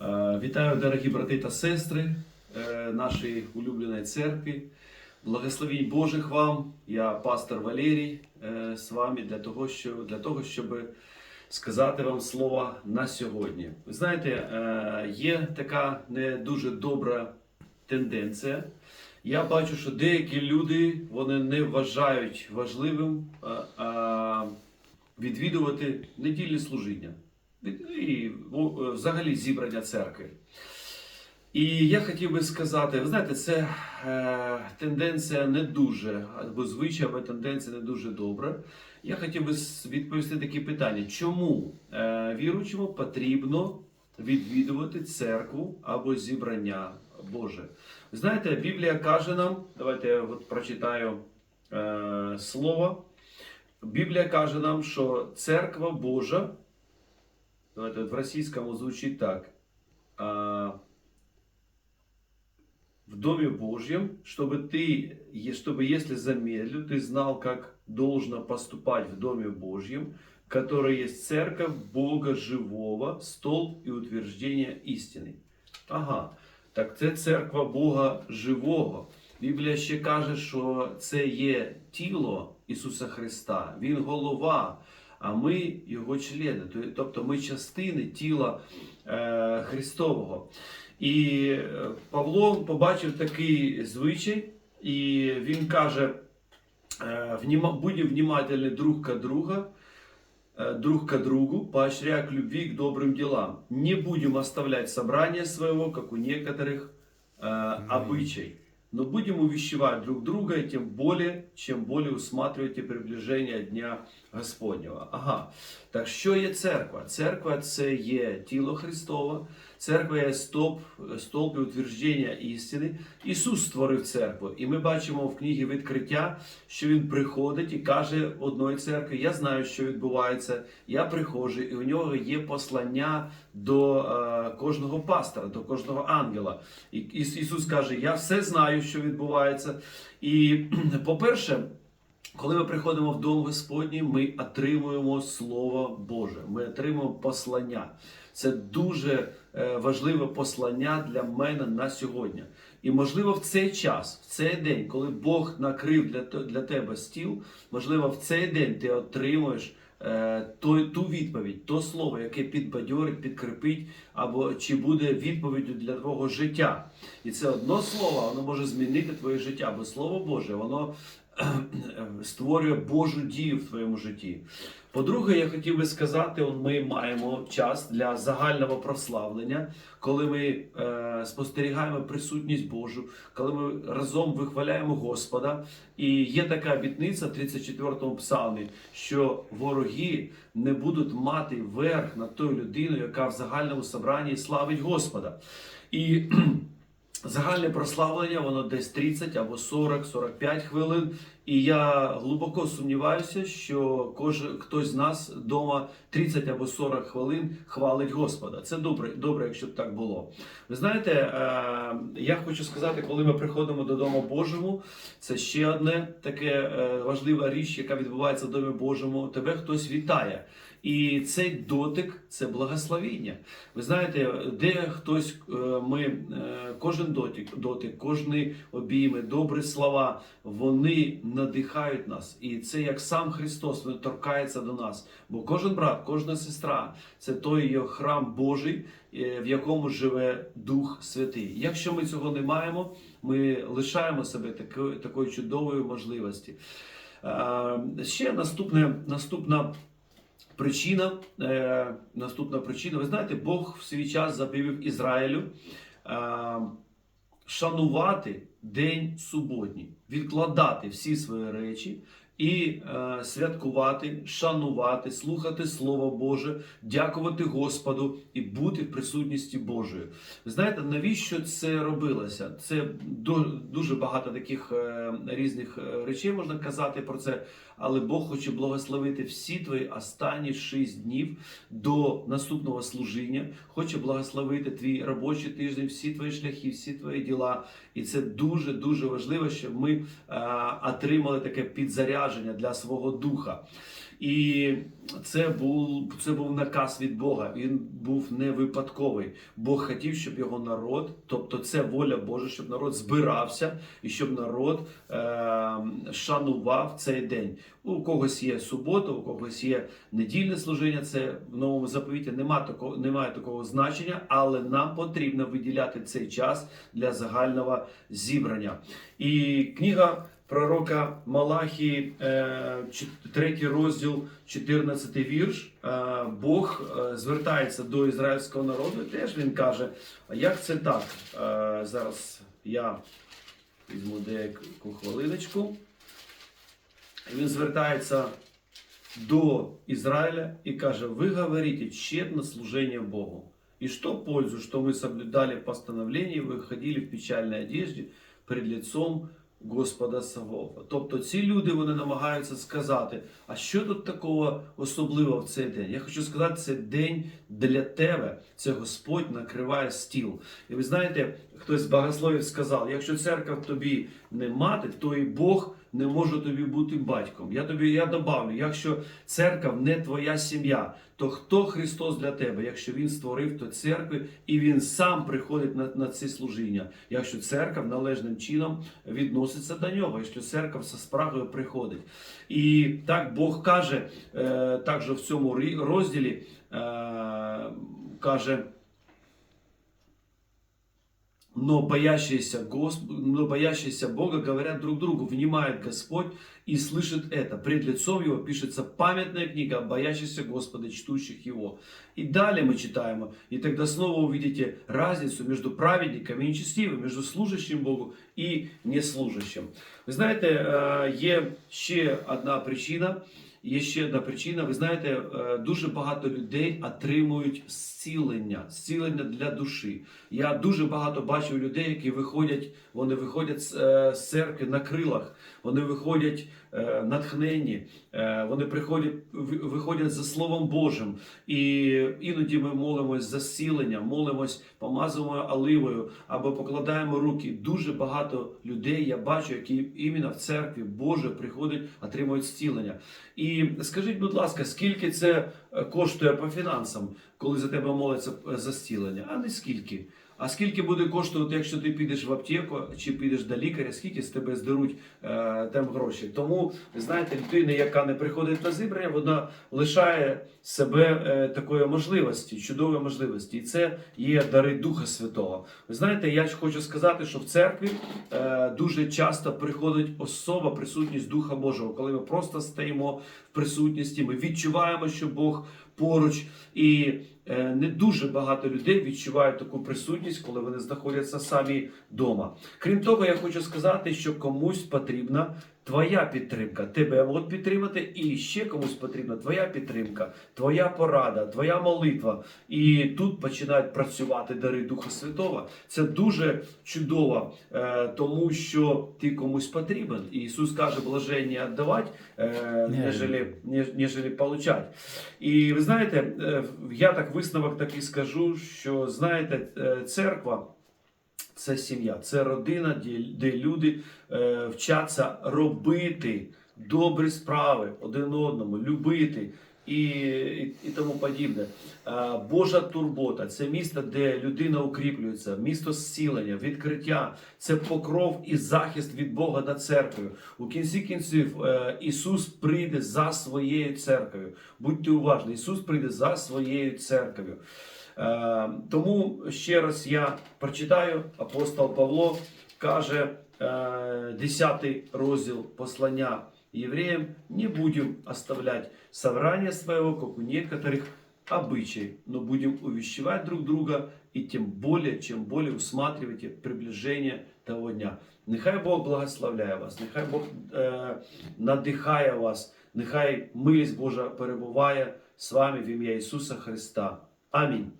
Е, Вітаю, дорогі брати та сестри е, нашої улюбленої церкви. Благословінь Божих вам. Я пастор Валерій е, з вами для того, що, для того, щоб сказати вам слово на сьогодні. Ви знаєте, є така не дуже добра тенденція. Я бачу, що деякі люди вони не вважають важливим відвідувати недільне служіння і взагалі зібрання церкви. І я хотів би сказати, ви знаєте, це е, тенденція не дуже, або звичай, або тенденція не дуже добра. Я хотів би відповісти такі питання: чому е, віруючому потрібно відвідувати церкву або зібрання Боже? Знаєте, Біблія каже нам, давайте я от прочитаю е, слово. Біблія каже нам, що церква Божа, давайте от в російському звучить так. А, в Доме Божьем, чтобы ты, е- чтобы если замедлю, ты знал, как должно поступать в Доме Божьем, который есть церковь Бога живого, столб и утверждение истины. Ага, так це церква Бога живого. Біблія ще каже, що це є тіло Ісуса Христа, Він голова, а ми його члени. Тобто ми частини тіла е, Христового. І е, Павло побачив такий звичай, і він каже: е, «Внима- будем внимательны друг к друга, э, друг к другу, поощряя к любви к добрым делам. Не будем оставлять собрание своего, как у некоторых э, обычай, но будем увещевать друг друга, и тем более, чем более усматриваете приближение Дня Господнього. Ага, так що є церква? Церква це є тіло Христове, церква є стовп і утвердження істини. Ісус створив церкву, і ми бачимо в книгі відкриття, що Він приходить і каже одної церкви: Я знаю, що відбувається, я приходжу, і у нього є послання до е, кожного пастора, до кожного ангела. І Ісус каже: Я все знаю, що відбувається. І, по-перше, коли ми приходимо в Дом Господній, ми отримуємо Слово Боже, ми отримуємо послання. Це дуже е, важливе послання для мене на сьогодні. І можливо, в цей час, в цей день, коли Бог накрив для, для тебе стіл, можливо, в цей день ти отримуєш е, той, ту відповідь, то слово, яке підбадьорить, підкріпить, або чи буде відповіддю для твого життя. І це одно слово, воно може змінити твоє життя, бо Слово Боже, воно створює Божу дію в твоєму житті. По-друге, я хотів би сказати, ми маємо час для загального прославлення, коли ми е, спостерігаємо присутність Божу, коли ми разом вихваляємо Господа. І є така обітниця в 34-му псалмі, що вороги не будуть мати верх над тою людиною, яка в загальному собранні славить Господа. І Загальне прославлення, воно десь 30 або 40-45 хвилин. І я глибоко сумніваюся, що кожен хтось з нас вдома 30 або 40 хвилин хвалить Господа. Це добре, добре, якщо б так було. Ви знаєте, е, я хочу сказати, коли ми приходимо додому Божому, це ще одне таке е, важлива річ, яка відбувається в домі Божому. Тебе хтось вітає. І цей дотик це благословіння. Ви знаєте, де хтось е, ми, е, кожен дотик, дотик, кожні обійми, добрі слова, вони надихають нас. І це як сам Христос він торкається до нас. Бо кожен брат, кожна сестра це той його храм Божий, е, в якому живе Дух Святий. Якщо ми цього не маємо, ми лишаємо себе такої, такої чудової можливості. Ще наступне, наступна Причина, е, наступна причина, ви знаєте, Бог в свій час заповів Ізраїлю е, шанувати день суботній, відкладати всі свої речі і е, святкувати, шанувати, слухати Слово Боже, дякувати Господу і бути в присутності Божої. Ви знаєте, навіщо це робилося? Це дуже багато таких е, різних е, речей можна казати про це, але Бог хоче благословити всі твої останні шість днів до наступного служіння. Хоче благословити твій робочий тиждень, всі твої шляхи, всі твої діла. І це дуже дуже важливо, щоб ми е, отримали таке підзарядження для свого духа. І це був, це був наказ від Бога. Він був не випадковий. Бог хотів, щоб його народ, тобто це воля Божа, щоб народ збирався і щоб народ е, шанував цей день. У когось є субота, у когось є недільне служіння. Це в новому заповіті немає такого, немає такого значення, але нам потрібно виділяти цей час для загального зібрання. І книга пророка Малахії, е, чет- третій розділ, 14 вірш. е, Бог е, звертається до ізраїльського народу. і Теж він каже: а як це так? Е, Зараз я візьму деяку хвилиночку. І Він звертається до Израиля и каже, вы говорите тщетно служение Богу. И что пользу, что мы соблюдали постановление и выходили в печальной одежде перед лицом Господа Савова. Тобто ці люди вони намагаються сказати, а що тут такого особливого в цей день? Я хочу сказати, це день для тебе. Це Господь накриває стіл. І ви знаєте, хтось з богословів сказав, якщо церква в тобі не мати, то і Бог не може тобі бути батьком. Я тобі я добавлю, якщо церква не твоя сім'я, то хто Христос для тебе, якщо Він створив то церкви і Він сам приходить на, на ці служіння, якщо церква належним чином відноситься до нього, якщо церква зі спрагою приходить. І так Бог каже, е, також в цьому розділі е, каже. Но боящиеся, Госп... но боящиеся Бога говорят друг другу, внимает Господь и слышит это. Пред лицом Его пишется памятная книга, боящихся Господа, чтущих Его. И далее мы читаем, и тогда снова увидите разницу между праведниками и нечестивыми, между служащим Богу і неслужащим. Ви знаєте, е, є ще одна причина. Є ще одна причина. Ви знаєте, е, дуже багато людей отримують зцілення, зцілення для душі. Я дуже багато бачив людей, які виходять, вони виходять з, е, церкви на крилах, вони виходять е, натхненні, е, вони приходять, виходять за Словом Божим. І іноді ми молимось за зцілення, молимось, помазуємо оливою або покладаємо руки. Дуже багато людей я бачу, які іменно в церкві Боже приходять, отримують зцілення. І скажіть, будь ласка, скільки це е, коштує по фінансам, коли за тебе молиться застілення? за зцілення? А не скільки. А скільки буде коштувати, якщо ти підеш в аптеку чи підеш до лікаря, скільки з тебе здеруть е, там гроші? Тому знаєте, людина, яка не приходить на зібрання, вона лишає себе е, такої можливості, чудової можливості, і це є дари Духа Святого. Ви знаєте, я хочу сказати, що в церкві е, дуже часто приходить особа, присутність Духа Божого, коли ми просто стоїмо в присутності, ми відчуваємо, що Бог поруч, і не дуже багато людей відчувають таку присутність, коли вони знаходяться самі вдома. Крім того, я хочу сказати, що комусь потрібна твоя підтримка. Тебе можуть підтримати, і ще комусь потрібна твоя підтримка, твоя порада, твоя молитва. І тут починають працювати дари Духа Святого. Це дуже чудово, е, тому що ти комусь потрібен. І Ісус каже, блаження віддавати, е, Ні. нежели, нежели получати. І ви знаєте, е, я так висновок такий скажу, що знаєте, церква. Це сім'я, це родина, де, люди е, вчаться робити добрі справи один одному, любити і, і, і тому подібне. Е, Божа турбота це місто, де людина укріплюється, місто зцілення, відкриття, це покров і захист від Бога над церквою. У кінці кінців е, Ісус прийде за своєю церквою. Будьте уважні, Ісус прийде за своєю церквою. Е, Тому ще раз я прочитаю, апостол Павло каже, е, 10 розділ послання євреям, не будем оставлять собрание своего, как у некоторых обычай, но будем увещевать друг друга и тем более, чем более усматривайте приближение того дня. Нехай Бог благословляє вас, нехай Бог е, надихає вас, нехай милість Божа перебуває з вами в ім'я Ісуса Христа. Амінь.